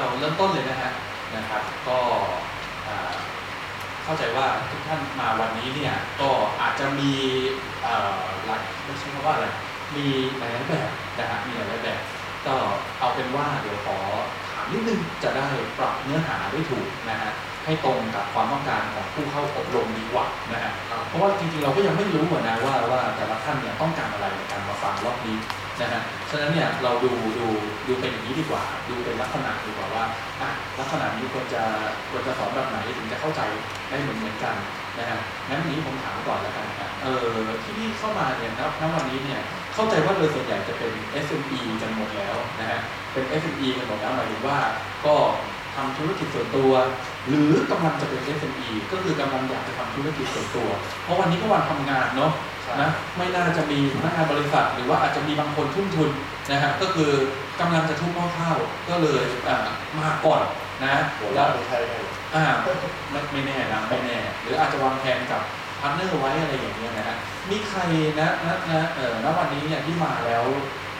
เราเริ่มต้นเลยนะฮะนะครับ ก็เข้าใจว่าทุกท่านมาวันนี้เนี่ยก็อาจจะมีอ่อหลายไม่ใช่คำว่าอะไรมีหลายแบบนะฮะมีหลายแบบ ก็เอาเป็นว่าเดี๋ยวขอถามนิดนึงจะได้ปรับเนื้อหาได้ถูกนะฮะให้ตรงกับความต้องการของผู้เข้าอบรมดีกว่านะฮะเพราะว่าจริงๆเราก็ยังไม่รู้นะว่าว่าแต่ละท่านเนี่ยต้องการอะไรในการมาฟังรอบนี้ นะฮะฉะนั้นเนี่ยเราดูดูดูเป็นอย่างนี้ดีกว่า ดูเป็นลักษณะดีกว่าว่าอะลักษณะนี้ควรจะควรจะสอนแบบไหนถึงจะเข้าใจได้เหมือนเหมือนกันนะฮะงั้นวันนี้ผมถามก่อนแล้วกันนะเออที่นี่เข้ามาเนี่ยนะณวันนี้เนี่ยเข้าใจว่าโดยส่วนใหญ่จะเป็น SME กันหมดแล้วนะฮะเป็น SME กันหมดแล้วหมายถึงว่าก็ทำธุรกิจส่วนตัว หรือกำลังจะเป็น SME ก็คือกำลังอยากจะทำธุรกิจส่วนตัว เพราะวันนี้ก็วันทำงานเนาะ นะไม่น่าจะมีพนักงานบริษัท หรือว่าอาจจะมีบางคนทุ่มทุนนะฮะก็คือกำลังจะทุบหม้อข้าวก็เลยอ่ามาก่อนนะหัวแล้เราะวในไทยได้อ่าไม่ไม่แน่นะไม่แน่ หรืออาจจะวางแผนกับพาร์ทเนอร์ไว้อะไรอย่างเงี้ยนะฮะมีใครนะนะนะเออณวันนี้เนี่ยที่มาแล้ว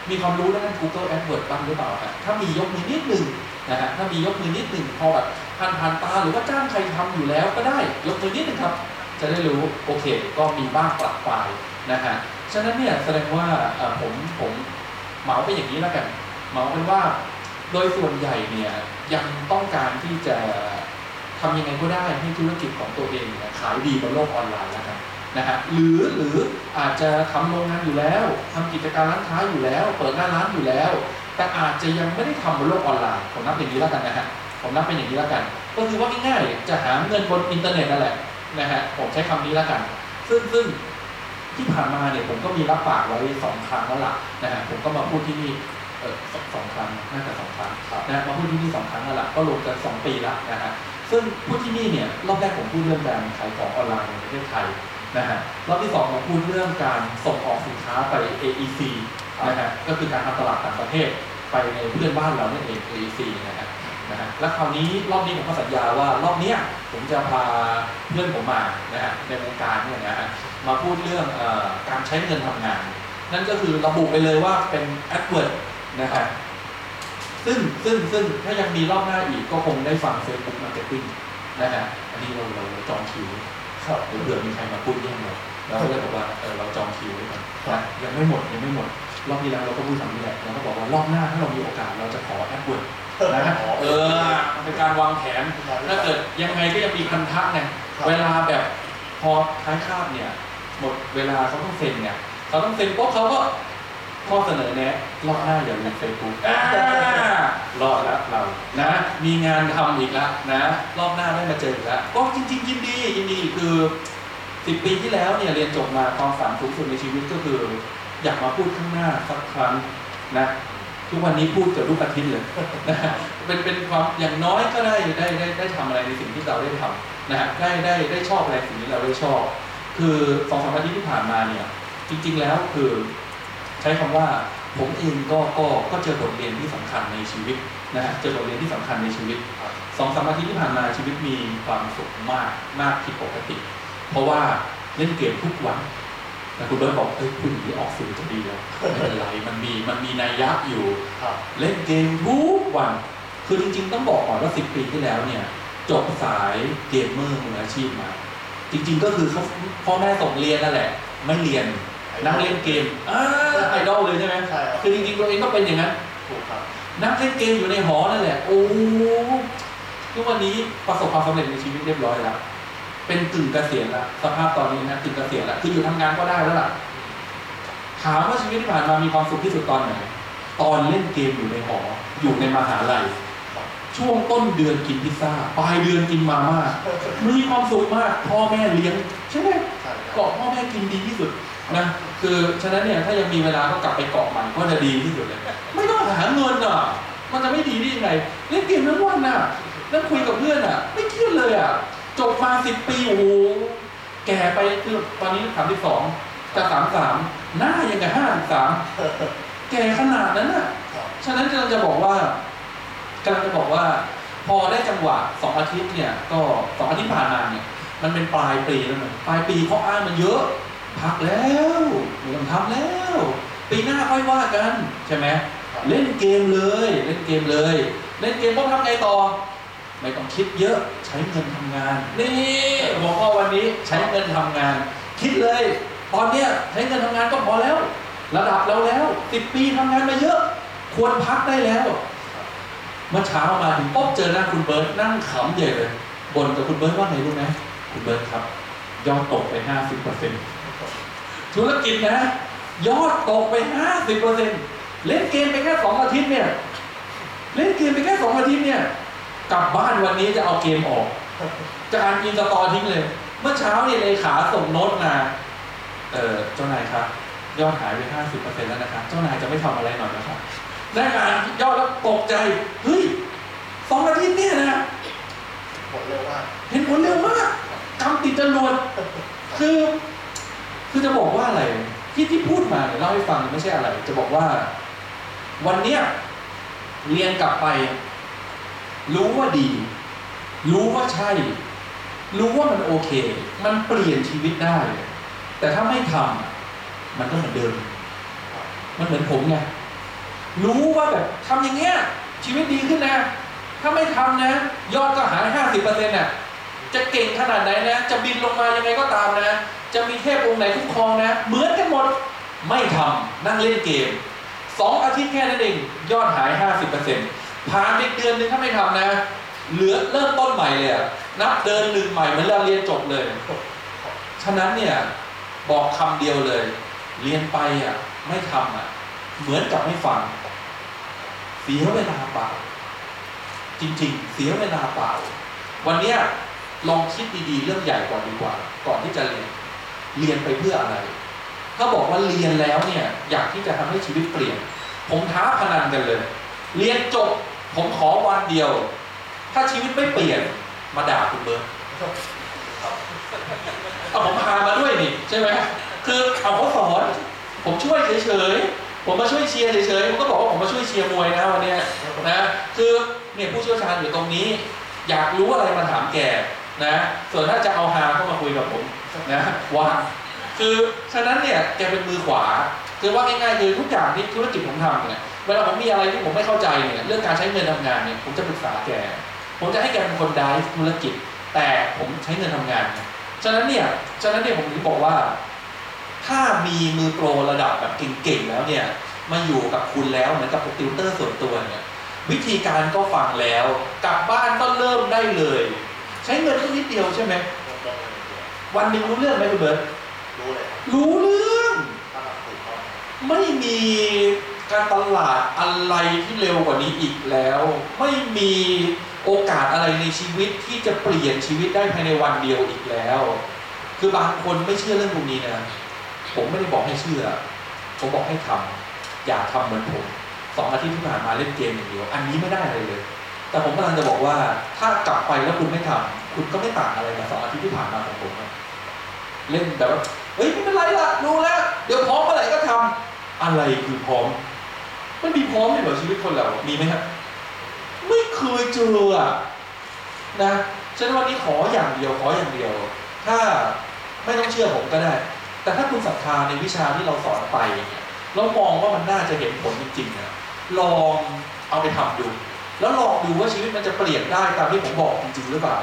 มีความรู้ด้าน Google AdWords บ้างหรือเปล่าฮะถ้ามียกมือนิดหนึ่งนะฮะถ้ามียกมือนิดหนึ่งพอแบบผ่านผ่านๆตาหรือว่าจ้างใครทำอยู่แล้วก็ได้ยกมือนิดหนึ่งครับ จะได้รู้โอเค ก็มีบ้างปรับไปนะฮะฉะนั้นเนี่ยแสดงว่าผมผมเหมาเป็นอย่างนี้แล้วกันเหมาเป็นว่าโดยส่วนใหญ่เนี่ยยังต้องการที่จะทำยังไงก็ได้ให้ธุรกิจของตัวเองขายดีบนโลกออนไลน์แล้วกันนะฮะหรือหรืออาจจะทำโรงงานอยู่แล้วทำกิจการร้านค้าอยู่แล้ว เปิดหน้าร้านอยู่แล้ว แต่อาจจะยังไม่ได้ทำบนโลกออนไลน์ผมนับอย่างนี้แล้วกันนะฮะผมนับเป็นอย่างนี้แล้วกัน ก็คือว่าง่ายๆจะหาเงินบนอินเทอร์เน็ตนั่นแหละ นะฮะผมใช้คำนี้แล้วกัน ซึ่งซึ่งที่ผ่านมาเนี่ยผมก็มีรับปากไว้สองครั้งแล้วล่ะนะฮะผมก็มาพูดที่นี่เออสองสองครั้งน่าจะสองครั้งนะฮะมาพูดที่นี่สองครั้งแล้วล่ะก็รวมกันสองปีแล้วนะฮะซึ่งพูดที่นี่เนี่ยรอบแรกผมพูดเรื่องการขายของออนไลน์ในประเทศไทยนะฮะรอบที่สองผมพูดเรื่องการส่งออกสินค้าไป AEC นะฮะก็คือการทำตลาดต่างประเทศไปในเพื่อนบ้านเราเนี่ยเอง AEC นะฮะ นะฮะแล้วคราวนี้รอบนี้ผมก็สัญญาว่ารอบเนี้ยผมจะพาเพื่อนผมมานะฮะในวงการเนี่ยนะฮะมาพูดเรื่องเออการใช้เงินทำงาน นั่นก็คือระบุไปเลยว่าเป็น AdWords นะฮะซึ่งซึ่งซึ่งถ้ายังมีรอบหน้าอีกก็คงได้ฟัง Facebook Marketing นะฮะอันนี้เราเราเราจองคิวครับเดี๋ยวเผื่อมีใครมาพูดแย่งเราเราก็เลยบอกว่าเออเราจองคิวไว้ก่อนครับนะยังไม่หมดยังไม่หมด รอบที่แล้วเราก็พูดคำนี้แหละเราก็บอกว่ารอบหน้าถ้าเรามีโอกาสเราจะขอแอดเวิร์ดนะฮะเออมันเป็นการวางแผนถ้าเกิดยังไงก็ยังมีพันธะไงครับเวลาแบบพอท้ายคาบเนี่ย หมดเวลาเขาต้องเซ็นเนี่ยเขาต้องเซ็นปุ๊บเขาก็ข้อเสนอแนะรอบหน้าอย่าลืมเฟซบุ๊กรอดแล้วเรานะ มีงานทำอีกแล้วนะ รอบหน้าได้มาเจออีกแล้วก็จริง ๆ ยินดียินดีคือสิบปีที่แล้วเนี่ยเรียนจบมาความฝันสูงสุดในชีวิตก็คือ อยากมาพูดข้างหน้าสักครั้งนะทุกวันนี้พูดเกือบทุกอาทิตย์เลยนะเป็นเป็นความอย่างน้อยก็ได้ได้ได้ได้ทำอะไรในสิ่งที่เราได้ทำนะฮะได้ได้ได้ชอบอะไรสิ่งที่เราได้ชอบ คือสองสามอาทิตย์ที่ผ่านมาเนี่ยจริง ๆแล้วคือใช้คำว่าผมเองก็ก็ก็เจอบทเรียนที่สำคัญในชีวิตนะฮะเจอบทเรียนที่สำคัญในชีวิตสองสามอาทิตย์ที่ผ่านมาชีวิตมีความสุขมากมากผิดปกติ เพราะว่าเล่นเกมทุกวัน แต่คุณเบิร์ตบอกเอ้ยพูดอย่างนี้ออกสื่อจะดีแล้วไม่เป็นไรมันมีมันมีนัยยะอยู่ครับเล่นเกมทุกวันคือจริง ๆ ต้องบอกก่อนว่า10ปีที่แล้วเนี่ยจบสายเกมเมอร์มืออาชีพมา จริง ๆ ก็คือเขาพ่อแม่ส่งเรียนนั่นแหละ ไม่เรียนนั่งเล่นเกมอ่าไอดอลเลยใช่ไหมใช่ครับคือจริงๆตัวเองก็เป็นอย่างนั้นถูกครับนั่งเล่นเกมอยู่ในหอนั่นแหละโอ้ทุกวันนี้ประสบความสำเร็จในชีวิตเรียบร้อยแล้ว เป็นกึ่งเกษียณแล้วสภาพตอนนี้นะกึ่งเกษียณแล้วคืออยู่ทำงานก็ได้แล้วล่ะถามว่าชีวิตที่ผ่านมามีความสุขที่สุดตอนไหนตอนเล่นเกมอยู่ในหออยู่ในมหาลัยช่วงต้นเดือนกินพิซซ่าปลายเดือนกินมาม่ามีความสุขมากพ่อแม่เลี้ยงใช่ไหมใช่ครับเกาะพ่อแม่กินดีที่สุดนะคือฉะนั้นเนี่ยถ้ายังมีเวลาก็กลับไปเกาะใหม่ก็จะดีที่สุดเลย ไม่ต้องหาเงินอะ มันจะไม่ดีได้ยังไงเล่นเกมทั้งวันน่ะนั่งคุยกับเพื่อนอะ ไม่เครียดเลยอะ จบมาสิบปีโอ้โหแก่ไปคือตอนนี้สามสิบสองจะสามสามหน้ายังกับห้าสิบสามแก่ขนาดนั้นน่ะ ฉะนั้นกำลังจะบอกว่ากำลังจะบอกว่า พอได้จังหวะสองอาทิตย์เนี่ย ก็สองอาทิตย์ผ่านมาเนี่ย มันเป็นปลายปีแล้วมันปลายปีเขาอ้างมันเยอะ พักแล้วไม่ต้องทำแล้ว ปีหน้าค่อยว่ากันใช่ไหมเล่นเกมเลย เล่นเกมเลย เล่นเกมต้องทำไงต่อ ไม่ต้องคิดเยอะใช้เงินทำงาน นี่หัวข้อวันนี้ใช้เงินทำงาน คิดเลย ตอนเนี้ยใช้เงินทำงานก็พอแล้ว ระดับเราแล้วสิบปีทำงานมาเยอะ ควรพักได้แล้วเมื่อเช้ามาถึงปุ๊บเจอหน้าคุณเบิร์ตนั่งขำใหญ่เลยบ่นกับคุณเบิร์ตว่าไงรู้ไหมคุณเบิร์ตครับ ยอดตกไปห้าสิบเปอร์เซ็นธุรกิจนะ ยอดตกไปห้าสิบเปอร์เซ็นเล่นเกมไปแค่สองอาทิตย์เนี่ย เล่นเกมไปแค่สองอาทิตย์เนี่ย กลับบ้านวันนี้จะเอาเกมออกจะอ่านอินสตอลทิ้งเลย เมื่อเช้าเนี่ยเลขาส่งโน้ตมาเออเจ้านายครับ ยอดหายไปห้าสิบเปอร์เซ็นต์แล้วนะครับเจ้านายจะไม่ทำอะไรหน่อยนะครับได้งานยอดแล้วตกใจเฮ้ยสองอาทิตย์เนี่ยนะหมดเร็วมากเห็นผลเร็วมากกำติดจรวดคือคือจะบอกว่าอะไรที่ที่พูดมาเนี่ยเล่าให้ฟังไม่ใช่อะไร จะบอกว่า วันเนี้ยเรียนกลับไป รู้ว่าดี รู้ว่าใช่ รู้ว่ามันโอเค มันเปลี่ยนชีวิตได้ แต่ถ้าไม่ทำมันก็เหมือนเดิม มันเหมือนผมไงรู้ว่าแบบทำอย่างเงี้ยชีวิตดีขึ้นนะ ถ้าไม่ทำนะ ยอดก็หายห้าสิบเปอร์เซ็นต์น่ะจะเก่งขนาดไหนนะ จะบินลงมายังไงก็ตามนะ จะมีเทพองค์ไหนคุ้มครองนะ เหมือนกันหมด ไม่ทำนั่งเล่นเกมสองอาทิตย์แค่นั้นเอง ยอดหายห้าสิบเปอร์เซ็นต์ ผ่านไปเดือนหนึงถ้าไม่ทำนะ เหลือเริ่มต้นใหม่เลยนับเดินหนึ่งใหม่เหมือนเราเรียนจบเลย ฉะนั้นเนี่ยบอกคำเดียวเลย เรียนไปอะไม่ทำอะเหมือนกับไม่ฟัง เสียเวลาเปล่า จริงๆ เสียเวลาเปล่า วันเนี้ยลองคิดดีๆ เรื่องใหญ่ก่อนดีกว่า ก่อนที่จะเรียน เรียนไปเพื่ออะไร ถ้าบอกว่าเรียนแล้วเนี่ย อยากที่จะทำให้ชีวิตเปลี่ยน ผมท้าพนันกันเลย เรียนจบ ผมขอวันเดียว ถ้าชีวิตไม่เปลี่ยนมาด่าคุณเบิร์ตเอาผมพามาด้วยนี่ใช่ไหมคือเอาเขาสอนผมช่วยเฉยๆผมมาช่วยเชียร์เฉยๆผมก็บอกว่าผมมาช่วยเชียร์มวยนะวันนี้นะคือเนี่ยผู้เชี่ยวชาญอยู่ตรงนี้ อยากรู้อะไรมาถามแกนะส่วนถ้าจะเอาฮาก็มาคุยกับผมนะว่าคือฉะนั้นเนี่ยแกเป็นมือขวาคือว่าง่ายๆคือทุกอย่างที่ธุรกิจผมทำเนี่ย เวลาผมมีอะไรที่ผมไม่เข้าใจเนี่ยเรื่องการใช้เงินทำงานเนี่ยผมจะปรึกษาแก ผมจะให้แกเป็นคนไดฟ์ธุรกิจ แต่ผมใช้เงินทำงานไงฉะนั้นเนี่ยฉะนั้นเนี่ยผมถึงบอกว่า ถ้ามีมือโปรระดับแบบเก่งๆแล้วเนี่ยมาอยู่กับคุณแล้วเหมือนกับติวเตอร์ส่วนตัวเนี่ยวิธีการก็ฟังแล้วกลับบ้านก็เริ่มได้เลย ใช้เงินแค่นิดเดียวใช่ไหมวันหนึ่งรู้เรื่องไหมคุณเบิร์ตรู้เลยครับรู้เรื่องถ้าเราถูกต้องไม่มี การตลาดอะไรที่เร็วกว่านี้อีกแล้ว ไม่มีโอกาสอะไรในชีวิตที่จะเปลี่ยนชีวิตได้ภายในวันเดียวอีกแล้ว คือบางคนไม่เชื่อเรื่องพวกนี้นะ ผมไม่ได้บอกให้เชื่อ ผมบอกให้ทำอย่าทำเหมือนผมสองอาทิตย์ที่ผ่านมาเล่นเกมอย่างเดียว อันนี้ไม่ได้เลยเลย แต่ผมกำลังจะบอกว่า ถ้ากลับไปแล้วคุณไม่ทำคุณก็ไม่ต่างอะไรกับสองอาทิตย์ที่ผ่านมาของผมเล่นแบบว่าเฮ้ยไม่เป็นไรละรู้แล้ว เดี๋ยวพร้อมเมื่อไหร่ก็ทำอะไรคือพร้อม มันมีพร้อมในแบบชีวิตคนเรา มีไหมครับไม่เคยเจออะนะฉะนั้นวันนี้ขออย่างเดียวขออย่างเดียว ถ้าไม่ต้องเชื่อผมก็ได้ แต่ถ้าคุณศรัทธาในวิชาที่เราสอนไปเนี่ยเรามองว่ามันน่าจะเห็นผลจริงๆนะลองเอาไปทำดู แล้วลองดูว่าชีวิตมันจะเปลี่ยนได้ตามที่ผมบอกจริงๆหรือเปล่า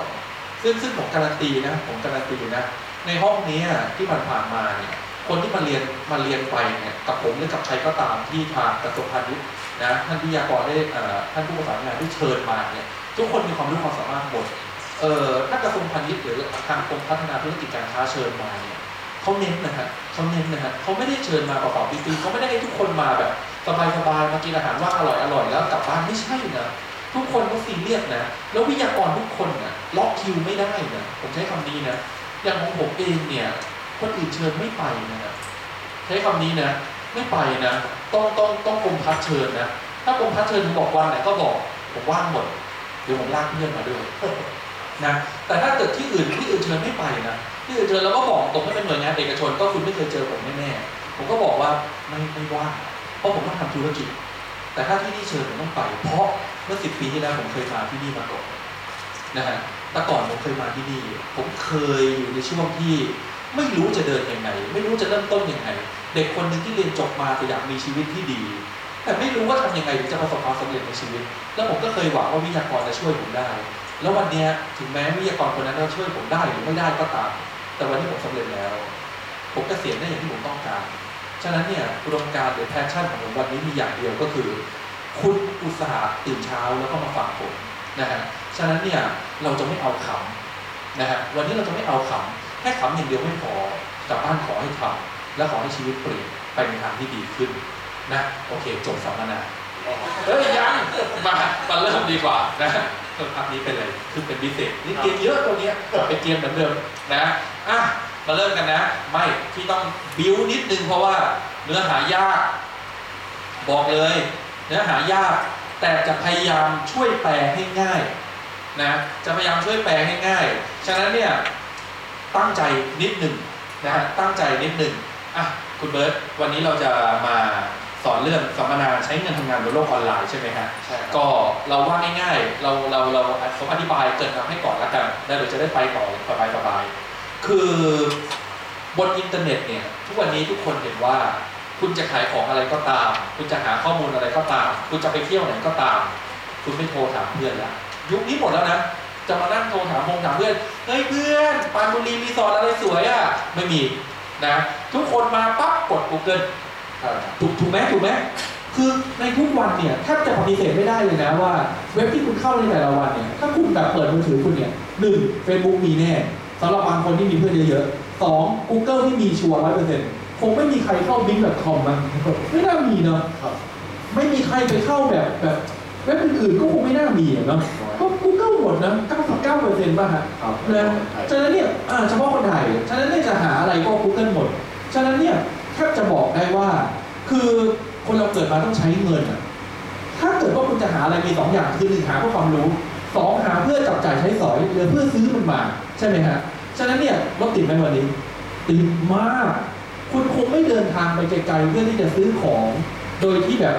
ซึ่งซึ่งผมการันตีนะ ผมการันตีนะ ในห้องนี้ที่ผ่านๆมาเนี่ย คนที่มาเรียนมาเรียนไปเนี่ยกับผมหรือกับใครก็ตามที่ทางกระทรวงพาณิชย์นะท่านวิทยากรได้ท่านผู้ประสานงานที่เชิญมาเนี่ยทุกคนมีความรู้ความสามารถหมดเอ่อถ้ากระทรวงพาณิชย์หรือทางกรมพัฒนาธุรกิจการค้าเชิญมาเนี่ยเขาเน้นนะฮะเขาเน้นนะฮะเขาไม่ได้เชิญมาเปล่าๆฟรีๆเขาไม่ได้ให้ทุกคนมาแบบสบายๆมากินอาหารว่างอร่อยอร่อยๆแล้วกลับบ้านไม่ใช่นะทุกคนก็ซีเรียสนะ แล้ววิทยากรทุกคนนะล็อกคิวไม่ได้นะผมใช้คำนี้นะอย่างของผมเองเนี่ย คนอื่นเชิญไม่ไปนะใช้คำนี้นะ ไม่ไปนะ ต้องต้องต้องกรมพัฒน์เชิญนะ ถ้ากรมพัฒน์เชิญผมบอกวันไหนก็บอกผมว่างหมดเดี๋ยวผมลากเพื่อนมาด้วยนะแต่ถ้าเกิดที่อื่นที่อื่นเชิญไม่ไปนะที่อื่นเชิญแล้วก็บอกตรงให้เป็นหน่วยงานเอกชน ก็คุณไม่เคยเจอผมแน่ๆผมก็บอกว่าไม่ไม่ว่างเพราะผมต้องทำธุรกิจ แต่ถ้าที่นี่เชิญผมต้องไป เพราะเมื่อสิบปีที่แล้วผมเคยมาที่นี่มาก่อนนะฮะแต่ก่อนผมเคยมาที่นี่ ผมเคยอยู่ในช่วงที่ ไม่รู้จะเดินยังไง ไม่รู้จะเริ่มต้นยังไง เด็กคนหนึ่งที่เรียนจบมาแต่อยากมีชีวิตที่ดี แต่ไม่รู้ว่าทำยังไงถึงจะประสบความสำเร็จในชีวิต แล้วผมก็เคยหวังว่าวิทยากรจะช่วยผมได้ แล้ววันนี้ถึงแม้วิทยากรคนนั้นจะช่วยผมได้หรือไม่ได้ก็ตาม แต่วันนี้ผมสำเร็จแล้ว ผมกเกษียณได้อย่างที่ผมต้องการ ฉะนั้นเนี่ยอุดมการหรือแพชชั่นของผมวันนี้มีอย่างเดียวก็คือ คุณอุตสาห์ตื่นเช้าแล้วก็มาฟังผมนะฮะ ฉะนั้นเนี่ยเราจะไม่เอาขำนะฮะ วันนี้เราจะไม่เอาขำ แค่ขำอย่างเดียวไม่พอกลับบ้านขอให้ทำและขอให้ชีวิตเปลี่ยนไปในทางที่ดีขึ้นนะโอเคจบสัมมนาเฮ้ยยังมามาเริ่มดีกว่านะเออพักนี้เป็นอะไรคือเป็นพิเศษนี่เกมเยอะตัวเนี้ยเป็นเกมเหมือนเดิมนะอะมาเริ่มกันนะ ไม่ที่ต้องบิวนิดนึงเพราะว่าเนื้อหายาก บอกเลย เนื้อหายาก แต่จะพยายามช่วยแปลให้ง่ายนะจะพยายามช่วยแปลให้ง่าย ฉะนั้นเนี่ย ตั้งใจนิดหนึ่งนะฮะตั้งใจนิดหนึ่งอะคุณเบิร์ตวันนี้เราจะมาสอนเรื่องสัมมนาใช้เงินทำงานบนโลกออนไลน์ใช่ไหมฮะใช่ครับก็เราว่าง่ายๆเราเราเราผมอธิบายเกรินนำให้ก่อนละกันแล้วเดี๋ยวจะได้ไปต่อสบายสบายๆคือบนอินเทอร์เน็ตเนี่ยทุกวันนี้ทุกคนเห็นว่า คุณจะขายของอะไรก็ตาม คุณจะหาข้อมูลอะไรก็ตาม คุณจะไปเที่ยวไหนก็ตาม คุณไม่โทรถามเพื่อนละยุคนี้หมดแล้วนะ จะมานั่งโทรถามพงถามเพื่อน เฮ้ยเพื่อนปานบุรีรีสอร์ทอะไรสวยอะ ไม่มีนะทุกคนมาปั๊บกด Google ใช่ครับถูกถูกไหมถูกไหมคือในทุกวันเนี่ยแทบจะปฏิเสธไม่ได้เลยนะว่า เว็บที่คุณเข้าในแต่ละวันเนี่ยถ้าคุณแบบเปิดมือถือคุณเนี่ยหนึ่งเฟซบุ๊กมีแน่สำหรับบางคนที่มีเพื่อนเยอะๆสอง Google ที่มีชัวร์ร้อยเปอร์เซ็นต์คงไม่มีใครเข้า bing.com มั้งไม่น่ามีเนาะครับไม่มีใครไปเข้าแบบแบบเว็บอื่นๆก็คงไม่น่ามีอะเนาะก็ Google หมดนะ99เปอร์เซ็นต์ป่ะฮะครับนะฉะนั้นเนี่ยอ่าเฉพาะคนไทย ฉะนั้นเนี่ยจะหาอะไรก็ Google หมด ฉะนั้นเนี่ยแทบจะบอกได้ว่า คือคนเราเกิดมาต้องใช้เงินอะถ้าเกิดว่าคุณจะหาอะไรมีสองอย่างคือหนึ่งหาเพื่อความรู้สองหาเพื่อจับจ่ายใช้สอยหรือเพื่อซื้อมันมา ใช่ไหมฮะ ฉะนั้นเนี่ยรถติดไหมวันนี้ ติดมาก คุณคงไม่เดินทางไปไกลๆเพื่อที่จะซื้อของ โดยที่แบบ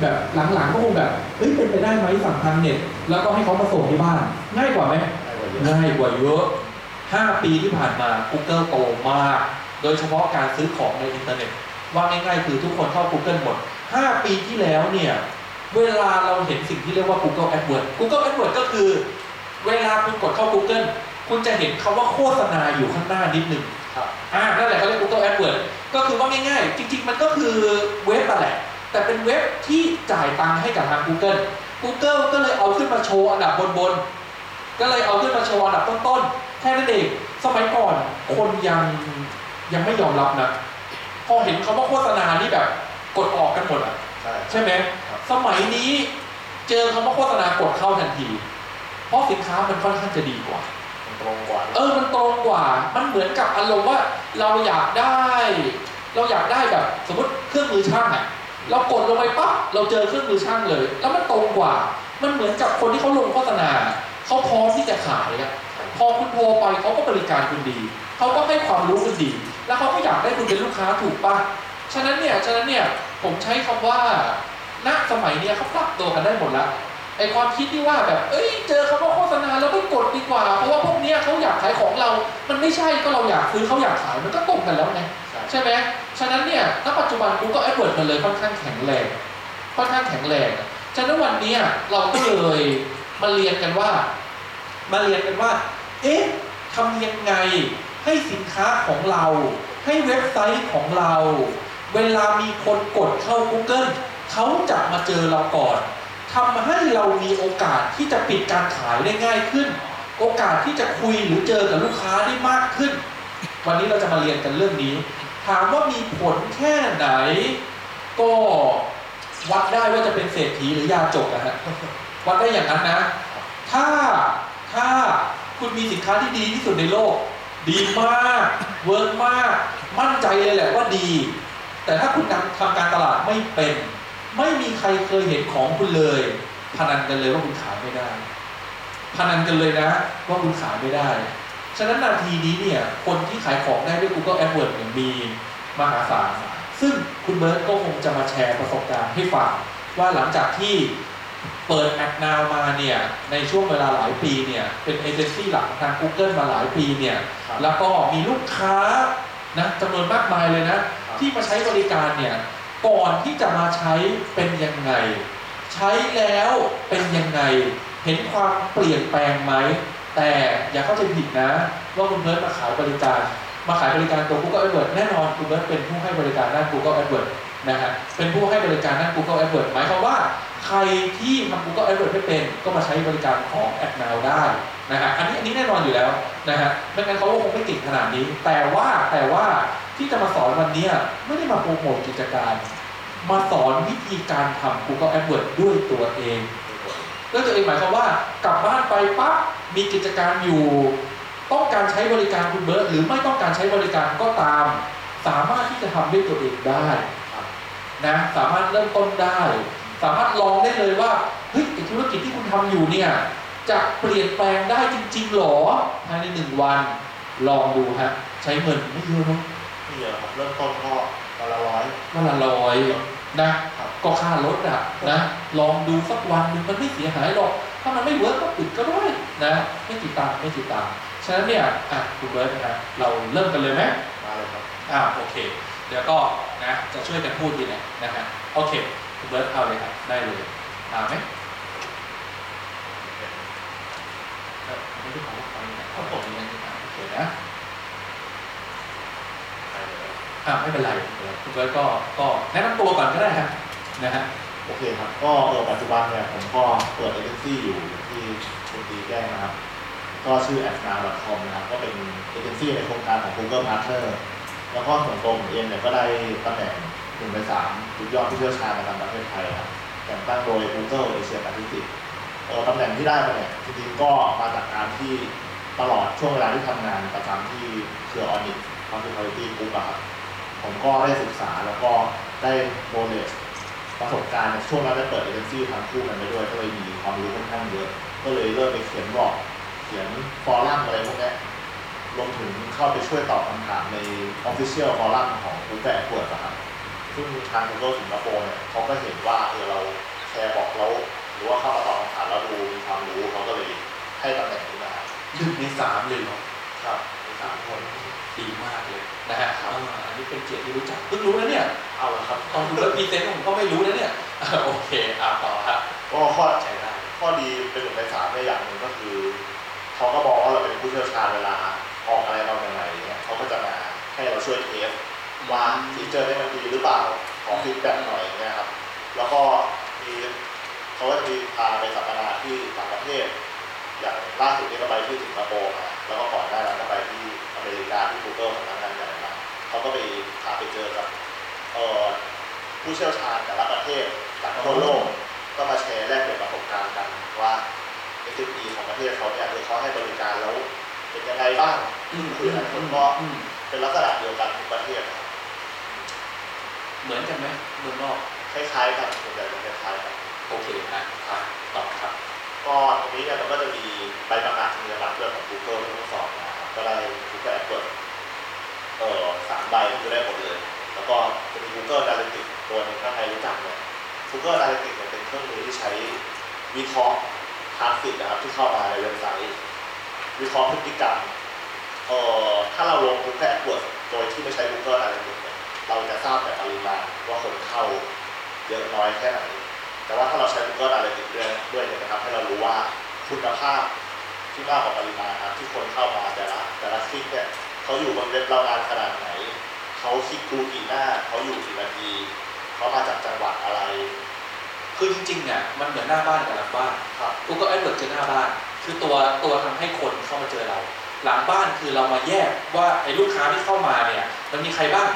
แบบหลังๆก็คงแบบเฮ้ยเป็นไปได้ไหมสั่งทางเน็ต แล้วก็ให้เขามาส่งที่บ้าน ง่ายกว่าไหมได้กว่าเยอะง่ายกว่าเยอะ 5 ปีที่ผ่านมา Google โตมาก โดยเฉพาะการซื้อของในอินเทอร์เน็ต ว่าง่ายๆคือทุกคนเข้า Google หมด 5 ปีที่แล้วเนี่ย เวลาเราเห็นสิ่งที่เรียกว่า Google AdWords Google AdWords ก็คือ เวลาคุณกดเข้า Google คุณจะเห็นคำว่าโฆษณาอยู่ข้างหน้านิดหนึ่งครับอ่านั่นแหละเขาเรียก Google AdWords ก็คือว่าง่ายๆ จริง ๆ มันก็คือเว็บอะแหละ แต่เป็นเว็บที่จ่ายตังค์ให้กับทาง Google Google ก็เลยเอาขึ้นมาโชว์อันดับบนๆก็เลยเอาขึ้นมาโชว์อันดับต้นๆแค่นั้นเองสมัยก่อนคนยังยังไม่ยอมรับนะพอเห็นคำว่าโฆษณานี่แบบ กดออกกันหมดอะใช่ใช่ไหมครับสมัยนี้เจอคำว่าโฆษณากดเข้าทันที เพราะสินค้ามันค่อนข้างจะดีกว่ามันตรงกว่า เออ มันตรงกว่า มันเหมือนกับอารมณ์ว่าเราอยากได้ เราอยากได้แบบ สมมติเครื่องมือช่างอะ เรากดลงไปปั๊บเราเจอเครื่องมือช่างเลย แล้วมันตรงกว่า มันเหมือนกับคนที่เขาลงโฆษณาเขาพร้อมที่จะขายอะพอคุณโทรไปเขาก็บริการคุณดีเขาก็ให้ความรู้คุณดี แล้วเขาก็อยากได้คุณเป็นลูกค้าถูกปะฉะนั้นเนี่ยฉะนั้นเนี่ยผมใช้คำว่าณสมัยเนี้ยเขาปรับตัวกันได้หมดแล้วไอความคิดที่ว่าแบบ เอ้ย เจอคำว่าโฆษณาแล้วไม่กดดีกว่า เพราะว่าพวกเนี้ยเขาอยากขายของเรา มันไม่ใช่ก็เราอยากซื้อเขาอยากขายมันก็ตรงกันแล้วไง ใช่ไหมฉะนั้นเนี่ยณปัจจุบัน Google AdWords มันเลยค่อนข้างแข็งแรงค่อนข้างแข็งแรงฉะนั้นวันนี้เราก็เลยมาเรียนกันว่า มาเรียนกันว่า เอ๊ะทำยังไงให้สินค้าของเรา ให้เว็บไซต์ของเรา เวลามีคนกดเข้า Google เขาจะมาเจอเราก่อนทำให้เรามีโอกาสที่จะปิดการขายได้ง่ายขึ้น โอกาสที่จะคุยหรือเจอกับลูกค้าได้มากขึ้น วันนี้เราจะมาเรียนกันเรื่องนี้ ถามว่ามีผลแค่ไหน ก็วัดได้ว่าจะเป็นเศรษฐีหรือยาจกนะฮะวัดได้อย่างนั้นนะ ถ้าถ้าคุณมีสินค้าที่ดีที่สุดในโลก ดีมากเวิร์กมาก มั่นใจเลยแหละว่าดี แต่ถ้าคุณทำทำการตลาดไม่เป็น ไม่มีใครเคยเห็นของคุณเลย พนันกันเลยว่าคุณขายไม่ได้ พนันกันเลยนะ ว่าคุณขายไม่ได้ ฉะนั้นนาทีนี้เนี่ยคนที่ขายของได้ด้วย Google AdWords เนี่ยมีมหาศาลซึ่งคุณเบิร์ตก็คงจะมาแชร์ประสบการณ์ให้ฟังว่าหลังจากที่เปิดแอดนาวมาเนี่ยในช่วงเวลาหลายปีเนี่ยเป็นเอเจนซี่หลักของทาง Google มาหลายปีเนี่ยครับแล้วก็มีลูกค้านะจำนวนมากมายเลยนะ ที่มาใช้บริการเนี่ยก่อนที่จะมาใช้เป็นยังไง ใช้แล้วเป็นยังไง เห็นความเปลี่ยนแปลงไหม แต่อย่าเข้าใจผิดนะ ว่าคุณเบิร์ตมาขายบริการ มาขายบริการตัว Google AdWords แน่นอนคุณเบิร์ตเป็นผู้ให้บริการด้าน Google AdWords นะฮะเป็นผู้ให้บริการด้าน Google AdWords หมายความว่าใครที่ทำ Google AdWords ไม่เป็น ก็มาใช้บริการของ AdNow ได้นะฮะอันนี้อันนี้แน่นอนอยู่แล้วนะฮะไม่งั้นเขาก็คงไม่เก่งขนาดนี้ แต่ว่าแต่ว่าที่จะมาสอนวันนี้ไม่ได้มาโปรโมทกิจการ มาสอนวิธีการทำ Google AdWords ด้วยตัวเอง ด้วยตัวเองหมายความว่ากลับบ้านไปปั๊บมีกิจการอยู่ ต้องการใช้บริการคุณเบิร์ตหรือไม่ต้องการใช้บริการก็ตาม สามารถที่จะทำด้วยตัวเองได้นะสามารถเริ่มต้นได้ สามารถลองได้เลยว่าเฮ้ยไอ้ธุรกิจที่คุณทำอยู่เนี่ยจะเปลี่ยนแปลงได้จริงๆหรอภายในหนึ่งวัน ลองดูฮะใช้เงินไม่เยอะเนอะไม่เยอะครับเริ่มต้นก็วันละร้อยวันละร้อย นะครับก็ค่ารถอะนะลองดูสักวันหนึ่งมันไม่เสียหายหรอก ถ้ามันไม่เวิร์กก็ปิดก็ได้นะไม่ติดตามไม่ติดตามฉะนั้นเนี่ยอะคุณเบิร์ตนะฮะเราเริ่มกันเลยไหมมาเลยครับอ่าโอเค เดี๋ยวก็นะจะช่วยกันพูดดีแหละนะฮะโอเคคุณเบิร์ตเอาเลยครับได้เลยตามไหมเออไม่ได้บอกว่าไปไหนเขาบอกอย่างนี้นะโอเคนะอ่าไม่เป็นไร เดี๋ยวก็ก็แนะนำตัวก่อนก็ได้ฮะนะฮะโอเคครับ ก็เออปัจจุบันเนี่ยผมก็เปิดเอเจนซี่อยู่ที่คุณตีแก้งนะครับ ก็ชื่อ a d n a c o m นะครับ ก็เป็นเอเจนซี่ในโครงการของ Google Partner แล้วก็ส่วนตัวผมเองเนี่ยก็ได้ตำแหน่งหนึ่งในสามสุดยอดผู้เชี่ยวชาญประจำประเทศไทยครับแต่งตั้งโดย Google Asia Pacific เออตำแหน่งที่ได้มาเนี่ยจริงๆก็มาจากการที่ตลอดช่วงเวลาที่ทำงานประจำที่เครือ Onyx Hospitality Group อะครับ ผมก็ได้ศึกษาแล้วก็ได้โบเนสประสบการณ์ช่วงนั้นได้เปิดเอเจนซี่ทำคู่กันไปด้วย ก็เลยมีความรู้ค่อนข้างเยอะ ก็เลยเริ่มไปเขียนบล็อกเขียนฟอรัมอะไรพวกนี้รวมถึงเข้าไปช่วยตอบคำถามใน Official ฟอรัมของ Google AdWords อะครับ ซึ่งทาง Google สิงคโปร์เนี่ยเขาก็เห็นว่าเออเราแชร์บอกแล้วหรือว่าเข้ามาตอบคำถามแล้วดูมีความรู้เขาก็เลยให้ตำแหน่งนี้มาหนึ่งในสามเลยเหรอครับสามคนดีมาก นะฮะครับอ่าอันนี้เป็นเกียรติที่รู้จักเพิ่งรู้นะเนี่ยเอาละครับตอนดูแล้วพรีเซนต์ผมก็ไม่รู้นะเนี่ยอ่าโอเคอ่าต่อครับก็ข้อใช้ได้ข้อดีเป็นหนึ่งในสามในอย่างหนึ่งก็คือเขาก็บอกว่าเราเป็นผู้เชี่ยวชาญเวลาออกอะไรเราใหม่ๆเนี่ยเขาก็จะมาให้เราช่วยเทสว่าฟีเจอร์นี้มันดีหรือเปล่าขอฟีดแบ็กหน่อยอย่างเงี้ยครับแล้วก็มีเขาก็จะมีพาไปสัมมนาที่ต่างประเทศ อย่างล่าสุดนี่ก็ไปที่สิงคโปร์มาแล้วก็ก่อนหน้านั้นก็ไปที่อเมริกาที่ Google สำนักงานใหญ่มา เขาก็ไปพาไปเจอกับเอ่อผู้เชี่ยวชาญแต่ละประเทศจากทั่วโลกก็มาแชร์แลกเปลี่ยนประสบการณ์กันว่า SME ของประเทศเขาเนี่ยคือเขาให้บริการแล้วเป็นยังไงบ้างอืมคือหลายคนก็อืมเป็นลักษณะเดียวกันทุกประเทศครับเหมือนกันไหมเมืองนอกคล้ายๆกันส่วนใหญ่จะคล้ายๆกันโอเคอะอะต่อครับ ก็ตรงนี้เนี่ยมันก็จะมีใบประกาศนียบัตรเรื่องของ Google ที่ต้องสอบนะครับก็ได้ Google AdWords เอ่อสามใบก็คือได้หมดเลย แล้วก็จะมี Google Analytics ตัวนึงถ้าใครรู้จักเนี่ย Google Analytics เนี่ยเป็นเครื่องมือที่ใช้วิเคราะห์ทราฟฟิกนะครับที่เข้ามาในเว็บไซต์วิเคราะห์พฤติกรรมเอ่อถ้าเราลง Google AdWords โดยที่ไม่ใช้ Google Analytics เนี่ยเราจะทราบแต่ปริมาณว่าคนเข้าเยอะน้อยแค่ไหน แต่ว่าถ้าเราใช้ Google Analytics ด้วยด้วยเนี่ยจะทำให้เรารู้ว่าคุณภาพที่มากกว่าปริมาณครับที่คนเข้ามาแต่ละแต่ละคลิกเนี่ย เขาอยู่บนเว็บเรานานขนาดไหน เขาคลิกดูกี่หน้า เขาอยู่กี่นาทีเขามาจากจังหวัดอะไร คือจริงๆเนี่ยมันเหมือนหน้าบ้านกับหลังบ้านครับ Google AdWords คือหน้าบ้าน คือตัวตัวทำให้คนเข้ามาเจอเรา หลังบ้านคือเรามาแยกว่าไอ้ลูกค้าที่เข้ามาเนี่ยมันมีใครบ้าง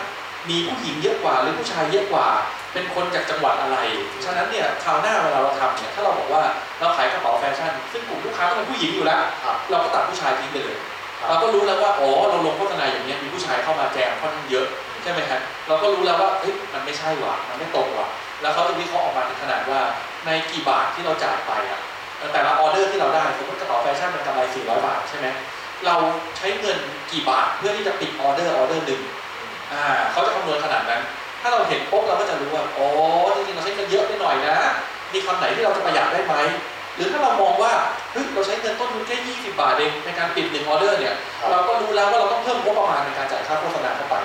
มีผู้หญิงเยอะกว่าหรือผู้ชายเยอะกว่า เป็นคนจากจังหวัดอะไร ฉะนั้นเนี่ยคราวหน้าเวลาเราทำเนี่ยถ้าเราบอกว่าเราขายกระเป๋าแฟชั่น ซึ่งกลุ่มลูกค้าต้องเป็นผู้หญิงอยู่แล้วครับเราก็ตัดผู้ชายทิ้งไปเลยครับ เราก็รู้แล้วว่าอ๋อเราลงโฆษณาอย่างเงี้มีผู้ชายเข้ามาแจมค่อนข้างเยอะใช่ไหมฮะเราก็รู้แล้วว่าเฮ้ยมันไม่ใช่ว่ะมันไม่ตรงว่ะแล้วเขาจะวิเคราะห์ออกมาถึงขนาดว่าในกี่บาทที่เราจ่ายไปอะแต่ละออเดอร์ที่เราได้สมมติกระเป๋าแฟชั่นมันกำไร 400 บาทใช่ไหมเราใช้เงินกี่บาทเพื่อที่จะปิดออเดอร์ออเดอร์หนึ่งอ่าเขาจะคำนวณขนาดนั้น ถ้าเราเห็นปุ๊บเราก็จะรู้ว่าอ๋อจริงๆเราใช้เงินเยอะไปหน่อยนะ มีคำไหนที่เราจะประหยัดได้ไหมหรือถ้าเรามองว่า เฮ้ยเราใช้เงินต้นทุนแค่ 20 บาทเองในการปิดหนึ่งออเดอร์เนี่ยครับเราก็รู้แล้วว่าเราต้องเพิ่มงบประมาณในการจ่ายค่าโฆษณาเข้าไป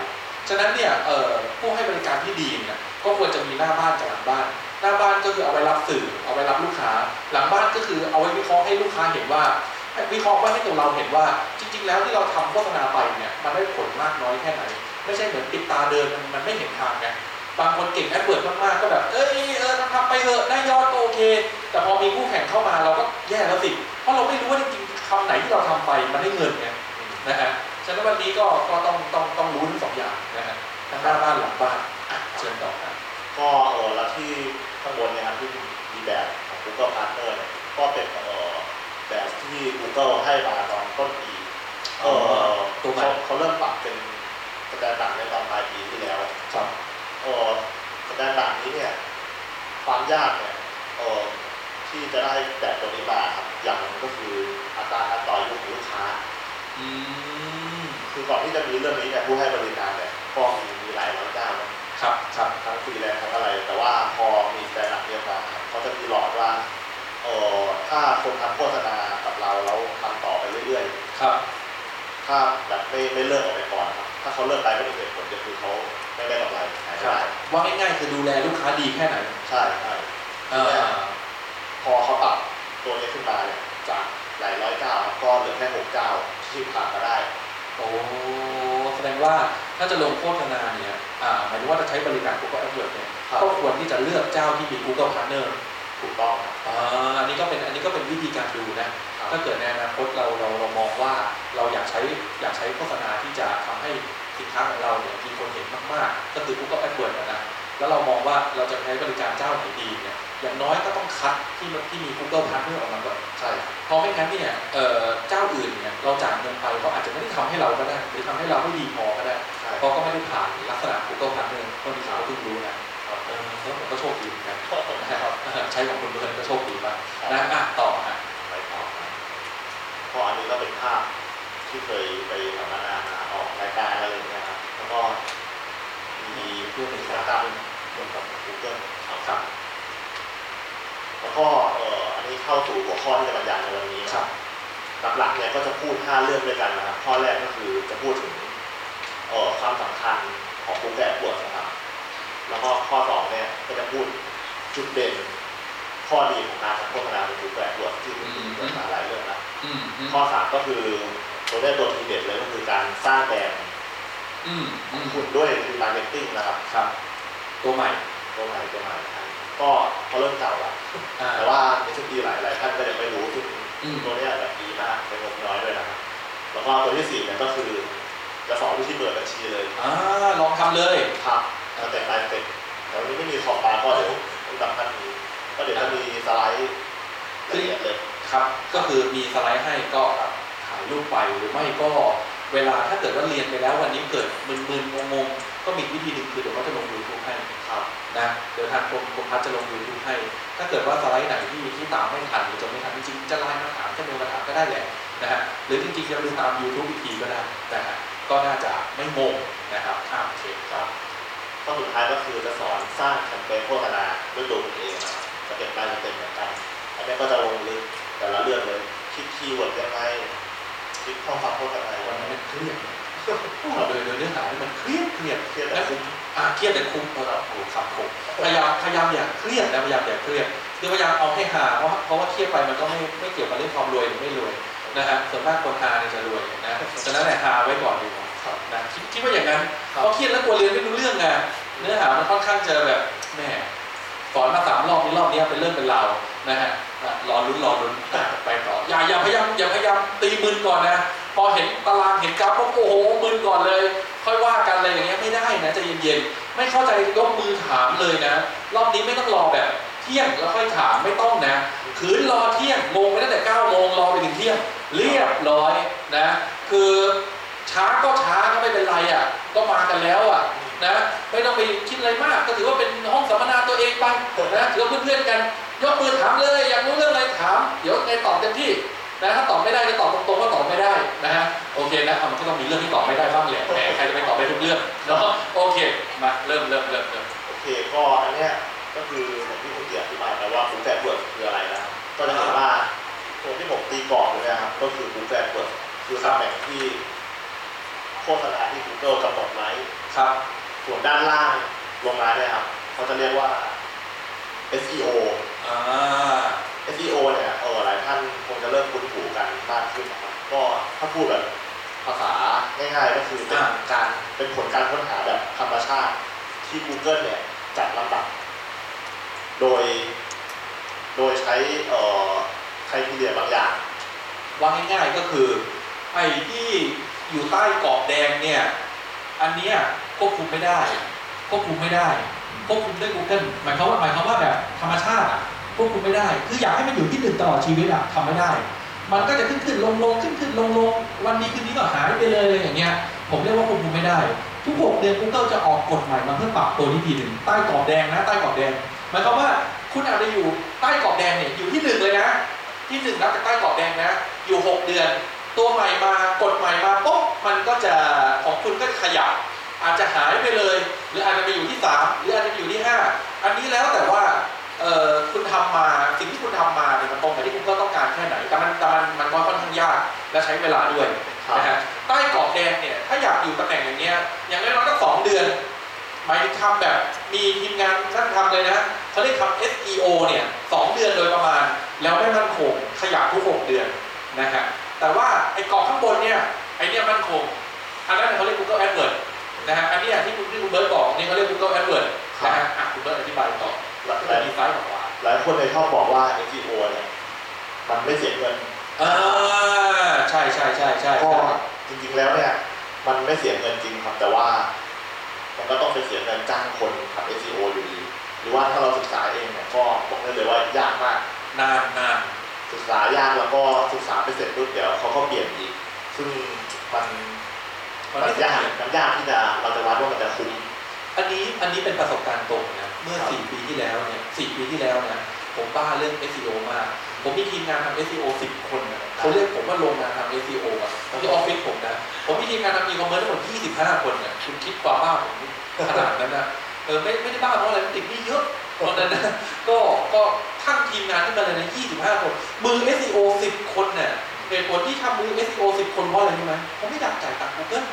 ฉะนั้นเนี่ยเอ่อผู้ให้บริการที่ดีเนี่ยก็ควรจะมีหน้าบ้านกับหลังบ้าน หน้าบ้านก็คือเอาไว้รับสื่อเอาไว้รับลูกค้า หลังบ้านก็คือเอาไว้วิเคราะห์ให้ลูกค้าเห็นว่าให้วิเคราะห์ไว้ให้ตัวเราเห็นว่าจริง ๆ แล้วที่เราทำโฆษณาไปเนี่ยมันได้ผลมากน้อยแค่ไหน ไม่ใช่เหมือนปิดตาเดินมันมันไม่เห็นทางไง บางคนเก่งแอดเวิร์ดมากๆก็แบบ เอ้ยเออทำไปเถอะได้ยอดก็โอเค แต่พอมีคู่แข่งเข้ามาเราก็แย่แล้วสิ เพราะเราไม่รู้ว่าจริงๆคำไหนที่เราทำไปมันได้เงินไงนะฮะฉะนั้นวันนี้ก็ก็ต้องต้องต้องรู้ทั้งสองอย่างนะฮะทั้งหน้าบ้านหลังบ้านอะเชิญต่อครับก็เออแล้วที่ข้างบนเนี่ยครับที่มีแบบของ Google Partner เนี่ยก็เป็นเออแบบที่ Google ให้มาตอนต้นปีเออตัวใหม่เขาเขาเริ่มปรับเป็นสแตนดาร์ดในตอนปลายปีที่แล้วครับเออสแตนดาร์ดนี้เนี่ยความยากเนี่ยเออที่จะได้แบบตัวนี้มาครับอย่างหนึ่งก็คืออัตราการต่ออายุของลูกค้าอืมคือก่อนที่จะมีเรื่องนี้เนี่ยผู้ให้บริการเนี่ยก็มีมีหลายร้อยเจ้านะครับครับทั้งฟรีแลนซ์ทั้งอะไร แต่ว่าพอมีสแตนดาร์ดเรียกมาครับเขาจะมีหลอดว่าเออถ้าคนทำโฆษณากับเราแล้วทำต่อไปเรื่อยครับๆถ้าแบบไม่ไม่เลิกออกไปก่อนครับ ถ้าเขาเลิกไปก็มีเหตุผลเดียวคือเขาไม่ได้กำไร หายครับได้ว่าง่ายๆคือดูแลลูกค้าดีแค่ไหนใช่ใช่เอ่อพอเขาปรับตัวนี้ขึ้นมาเนี่ยจากหลายร้อยเจ้าก็เหลือแค่หกเจ้าที่ผ่านมาได้ โอ้แสดงว่าถ้าจะลงโฆษณาเนี่ยอ่าหมายถึงว่าจะใช้บริการ Google AdWords เนี่ยครับก็ควรที่จะเลือกเจ้าที่มี Google Partner ถูกต้องครับอ่าอันนี้ก็เป็นอันนี้ก็เป็นวิธีการดูนะถ้าเกิดในอนาคตเราเราเรามองว่าเราอยากใช้อยากใช้โฆษณาที่จะทำให้ สินค้าของเราเนี่ยมีคนเห็นมากๆ ก็คือ Google AdWords นะนะแล้วเรามองว่าเราจะใช้บริการเจ้าไหนดีเนี่ยอย่างน้อยก็ต้องคัดที่มันที่มี Google Partner ออกมาก่อนใช่ครับเพราะไม่งั้นเนี่ยเอ่อเจ้าอื่นเนี่ยเราจ่ายเงินไปเขาอาจจะไม่ได้ทำให้เราก็ได้หรือทำให้เราไม่ดีพอก็ได้ใช่เพราะก็ไม่ได้ผ่านลักษณะ Google Partner คนที่ผมก็เพิ่งรู้นะเออแล้วผมก็โชคดีเหมือนกันนะครับใช้ของคุณเบิร์นก็โชคดีมากนะอะต่อฮะไปต่อครับก็อันนี้ก็เป็นภาพที่เคยไปสัมมนามาออ กรายการอะไรอย่างเงี้ยครับแล้วก็มีเพื่อเป็นกิจการกรรมเกี่ยวกับ Google ครับแล้วก็เอ่ออันนี้เข้าสู่หัวข้อที่จะบรรยายในวันนี้นะครับหลักๆเนี่ยก็จะพูด 5 เรื่องด้วยกันนะครับข้อแรกก็คือจะพูดถึงเอ่อความสำคัญของ Google AdWords นะครับ แล้วก็ข้อสองเนี่ยก็จะพูดจุดเด่นข้อดีของการทำโฆษณาใน Google AdWords ที่ผมเกิดมาหลายเรื่องนะอืมอืมข้อสามก็คือ ตัวแรกตัวทีเด็ดเลยก็คือการสร้างแบรนด์อืมอืมคุณด้วยดีมาร์เก็ตติ้งนะครับครับ ตัวใหม่ตัวใหม่ตัวใหม่ครับก็เขาเริ่มเก่าแล้วอ่าแต่ว่าในชุดดีหลายหลายท่านก็ยังไม่รู้ซึ่งอืมตัวเนี้ยแบบดีมากเป็นงบน้อยด้วยนะครับแล้วก็ตัวที่สี่เนี่ยก็คือจะสอนวิธีเปิดบัญชีเลยอ่าลองทำเลยครับตั้งแต่รายเป็นแต่วันนี้ไม่มีขอบปาก็เดี๋ยวคุณกับท่านมีก็เดี๋ยวจะมีสไลด์ละเอียดเลยครับ ก็คือมีสไลด์ให้ก็ถ่า ยรูปไปหรือไม่ก็เวลาถ้าเกิดว่าเรียนไปแล้ววันนี้เกิดมึนๆงงๆก็มีวิธีหนึ่งคือเดี๋ยวเขาจะลง YouTube ให้ครับนะเดี๋ยวทางกรมกรมพัฒน์จะลง YouTube ให้ ถ้าเกิดว่าสไลด์ไหนที่ที่ตามไม่ทันหรือจดไม่ทันจริงๆจะไลน์มาถามจะเมลมาถามก็ได้แหละนะฮะหรือจริงๆจะดูตาม YouTube อีกทีก็ได้นะฮะก็น่าจะไม่งงนะครับอ่าโอเคครับข้อสุดท้ายก็คือจะสอนสร้างแคมเปญโฆษณาด้วยตัวคุณเองนะครับสเต็ปไปสเต็ปเหมือนกันอันนี้ก็จะลงลึกแต่ละเรื่องเลยคิดคีย์เวิร์ดยังไง คิดข้อความโฆษณาวัวันนนี้นี้มันเครียดโดยโดยเนื้อหาที่มันเครียดเครียดเครียดและคุ้มอาเครียดแต่คุ้มเออโอ้ครับผมพยายามพยายามอย่าเครียดนะพยายามอย่าเครียดคือพยายามเอาให้หาเพราะเพราะว่าเครียดไปมันก็ไม่ไม่เกี่ยวกับเรื่องความรวยหรือไม่รวยนะฮะส่วนมากคนหาเนี่ยจะรวยนะฉะนั้นแหละหาไว้ก่อนดีกว่านะคิดคิดว่าอย่างนั้นเพราะเครียดแล้วกลัวเรียนไม่รู้เรื่องไงเนื้อหามันค่อนข้างจะแบบแหม่สอนมาสามรอบนี้รอบนี้เป็นเรื่องเป็นราวนะฮะอะรอลุ้นรอลุ้น ตีมึนก่อนนะ พอเห็นตารางเห็นกราฟปุ๊บโอ้โหมึนก่อนเลย ค่อยว่ากันอะไรอย่างเงี้ยไม่ได้นะใจะเย็นๆไม่เข้าใจยกมือถามเลยนะ รอบนี้ไม่ต้องรอแบบเที่ยงแล้วค่อยถามไม่ต้องนะขืนรอเที่ยงงงไปตั้งแต่9โมงรอไปถึงเที่ยงเรียบร้อยนะ คือช้าก็ช้าก็ไม่เป็นไรอะก็มากันแล้วอะนะไม่ต้องไปคิดอะไรมากก็ถือว่าเป็นห้องสัมมนาตัวเองไปนะถือว่าเพื่อนๆกัน ยกมือถามเลย อยากรู้เรื่องอะไรถาม เดี๋ยวในตอบเต็มที่ นะถ้าตอบไม่ได้จะตอบตรงๆว่าตอบไม่ได้นะฮะโอเคนะเอามันก็ต้องมีเรื่องที่ตอบไม่ได้บ้างแหละแหมใครจะไปตอบได้ทุกเรื่องเนาะโอเคมาเริ่มเริ่มเริ่มเริ่มโอเคก็อันเนี้ยก็คืออย่างที่คุณเกียรติอธิบายไปว่าฟูแฟร์เวิร์ดคืออะไรนะครับก็จะเห็นว่าตัวที่ผมตีกรอบอยู่เนะครับก็คือฟูแฟร์เวิร์ดคือตำแหน่งที่โฆษณาที่ Google กำหนดไว้ครับ ส่วนด้านล่างลงมาเนี่ยครับคเขาจะเรียกว่า SEO อ่า SEO เนี่ยเออหลานคงจะเริ่มคุ้นหูกันมากขึ้นนะครับก็ถ้าพูดแบบภาษาง่ายๆก็คือเป็นการเป็นผลการค้นหาแบบธรรมชาติที่ Google เนี่ยจัดลำดับ โดย โดยใช้เอ่อใครทีเรียบางอย่างว่าง่ายๆก็คือไอ้ที่อยู่ใต้กรอบแดงเนี่ย อันเนี้ยควบคุมไม่ได้ควบคุมไม่ได้ควบคุมด้วย Google หมายความว่าหมายความว่าแบบธรรมชาติอะ ควบคุมไม่ได้ คืออยากให้มันอยู่ที่หนึ่งตลอดชีวิตอะทำไม่ได้ มันก็จะขึ้นขึ้นลงลงขึ้นขึ้นลงลงวันนี้คืนนี้ก็หายไปเลยอะไรอย่างเงี้ย ผมเรียกว่าควบคุมไม่ได้ ทุกหกเดือน Google จะออกกฎใหม่มาเพื่อปรับตัวนี้ทีหนึ่งใต้กรอบแดงนะ ใต้กรอบแดงหมายความว่าคุณอาจจะอยู่ใต้กรอบแดงเนี่ยอยู่ที่หนึ่งเลยนะ ที่หนึ่งนับจากใต้กรอบแดงนะ อยู่หกเดือน ตัวใหม่มากฎใหม่มาปุ๊บมันก็จะของคุณก็จะขยับอาจจะหายไปเลย หรืออาจจะไปอยู่ที่สามหรืออาจจะไปอยู่ที่ห้าอันนี้แล้วแต่ว่า เออคุณทำมาสิ่งที่คุณทำมาเนี่ยมันตรงกับที่คุณก็ต้องการแค่ไหนแต่มันแต่มันมันก็ค่อนข้างยากและใช้เวลาด้วยครับนะฮะใต้กรอบแดงเนี่ยถ้าอยากอยู่ตำแหน่งอย่างเงี้ยอย่างน้อยๆก็สองเดือนหมายถึงทำแบบมีทีมงานนั่งทำเลยนะเขาเรียกทำ SEO เนี่ยสองเดือนโดยประมาณ แล้วไม่มั่นคงขยับทุกหกเดือนนะฮะแต่ว่าไอ้กรอบข้างบนเนี่ยไอ้เนี่ยมั่นคงอันนั้นเขาเรียก Google AdWords นะฮะอันเนี้ยที่คุณที่คุณเบิร์ตบอกนี่เขาเรียก Google AdWords นะฮะอะคุณเบิร์ตอธิบายต่อ หลายที่เป็นดีไซน์ของขวาหลายคนเลยชอบบอกว่า SEO เนี่ยมันไม่เสียเงินอ่าใช่ใช่ใช่ใช่ก็ใช่จริงๆแล้วเนี่ย มันไม่เสียเงินจริงครับแต่ว่า มันก็ต้องไปเสียเงินจ้างคนทำ SEO อยู่ดีหรือว่าถ้าเราศึกษาเองเนี่ยก็บอกได้เลยว่ายากมากนานนานศึกษายากแล้วก็ศึกษาไปเสร็จปุ๊บเดี๋ยวเขาก็เปลี่ยนอีก ซึ่งมันมันมันไม่ยากเสียมันยากที่จะเราจะวัดว่ามันจะคุ้มอันนี้อันนี้เป็นประสบการณ์ตรงนะ เมื่อครับ4ปีที่แล้วเนี่ย4ปีที่แล้วนะผมบ้าเรื่อง SEO มาก ผมมีทีมงานทำ SEO 10 คนนะเขาเรียกผมว่าโรงงานทำ SEO อะที่ออฟฟิศผมนะ ผมมีทีมงานทำอีคอมเมิร์ซทั้งหมด25 คนเนี่ยคุณคิดความบ้าผมขนาดนั้นนะเออไม่ไม่ได้บ้าเพราะอะไรมันติดนี่เยอะตอนนั้นนะก็ก็ทั้งทีมงานขึ้นมาเลยนะ25 คน มือ SEO 10 คนเนี่ยเหตุผลที่ทำมือ SEO 10 คนเพราะอะไรรู้ไหมเขาไม่อยากจ่ายตังค์ Google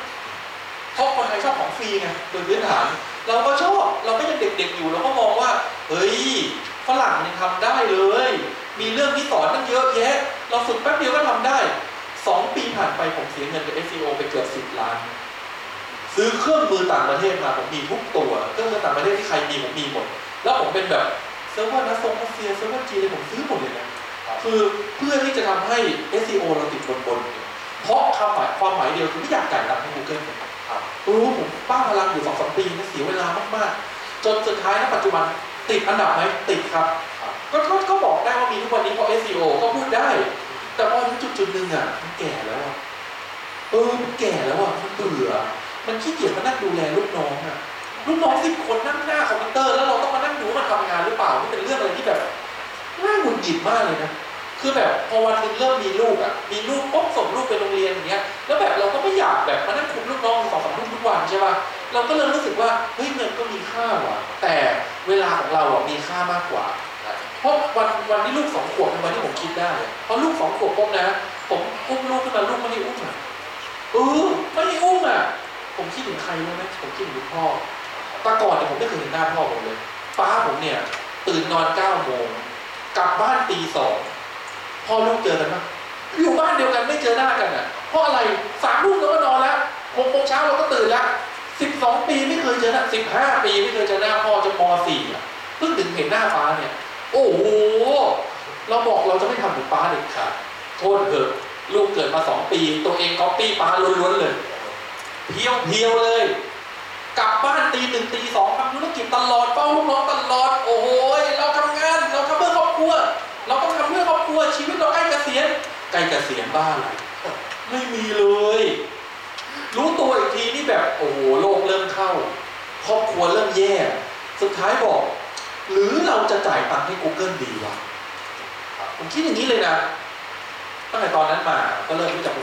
เพราะคนไทยชอบของฟรีไงโดยพื้นฐาน เราก็ชอบเราก็ยังเด็กๆอยู่เราก็มองว่า เฮ้ยฝรั่งยังทำได้เลย มีเรื่องที่สอนตั้งเยอะแยะ เราฝึกแป๊บเดียวก็ทำได้สองปีผ่านไปผมเสียเงินกับ SEO ไปเกือบสิบล้าน ซื้อเครื่องมือต่างประเทศมาผมมีทุกตัว เครื่องมือต่างประเทศที่ใครมีผมมีหมด แล้วผมเป็นแบบเซิร์ฟเวอร์นัสซงรัสเซียเซิร์ฟเวอร์จีนอะไรผมซื้อหมดเลยนะคือเพื่อที่จะทำให้ SEO เราติดบนบนๆเพราะคำหมายความหมายเดียวคือไม่อยากจ่ายตังค์ให้ Google ครับ รู้ผมป้าพลังอยู่สองสามปีนะเสียเวลามากๆ จนสุดท้ายณปัจจุบันติดอันดับไหมติดครับก็ก็ก็บอกได้ว่ามีทุกวันนี้เพราะ SEO ก็พูดได้ แต่พอถึงจุดจุดหนึ่งอะมันแก่แล้วอะเออมันแก่แล้วอะมันเบื่อมันขี้เกียจมานั่งดูแลลูกน้องอะลูกน้องสิบคนนั่งหน้าคอมพิวเตอร์แล้วเราต้องมานั่งดูว่ามันทำงานหรือเปล่านี่เป็นเรื่องอะไรที่แบบน่าหงุดหงิดมากเลยนะ คือแบบพอวันนึงเริ่มมีลูกอะมีลูกปุ๊บส่งลูกไปโรงเรียนอย่างเงี้ยแล้วแบบเราก็ไม่อยากแบบมานั่งคุมลูกน้องสองสามทุ่มทุกวันใช่ป่ะเราก็เลยรู้สึกว่าเฮ้ยเงินก็มีค่าว่ะแต่เวลาของเราอะมีค่ามากกว่าเพราะวันวันที่ลูกสองขวบเป็นวันที่ผมคิดได้เพราะลูกสองขวบปุ๊บนะ ผมอุ้มลูกขึ้นมาลูกไม่ให้อุ้มอะเออไม่ให้อุ้มอะผมคิดถึงใครรู้ไหมผมคิดถึงพ่อแตาก่อนเนี่ยผมไม่เคยเห็นหน้าพ่อผมเลยป้าผมเนี่ยตื่นนอนเก้าโมงกลับบ้านตีสอง พ่อลูกเจอกันปะอยู่บ้านเดียวกันไม่เจอหน้ากันอะ เพราะอะไรสามทุ่มเราก็นอนแล้วหกโมงเช้าเราก็ตื่นแล้วสิบสองปีไม่เคยเจอหน้าสิบห้าปีไม่เคยเจอหน้าพ่อจนมสี่อะเพิ่งถึงเห็นหน้าป้าเนี่ย โอ้โหเราบอกเราจะไม่ทำเหมือนป้าเด็ดขาดโทษเถอะลูกเกิดมาสองปี ตัวเองก๊อปปี้ป้าล้วนๆเลยเพียวเพียวๆเลยกลับบ้านตีหนึ่งตีสองทำธุรกิจตลอดเฝ้าลูกน้องตลอด โอ้โหเราทำงาน เราทำเพื่อครอบครัว เราต้องท ครัวชีวิตเราใกล้เกษียณใกล้เกษียณบ้านอะไรไม่มีเลย รู้ตัวอีกทีนี่แบบโอ้โหโลกเริ่มเข้า ครอบครัวเริ่มแย่ สุดท้ายบอก หรือเราจะจ่ายตังค์ให้ Google ดีวะผมคิดอย่างนี้เลยนะตั้งแต่ตอนนั้นมาก็เริ่มรู้จัก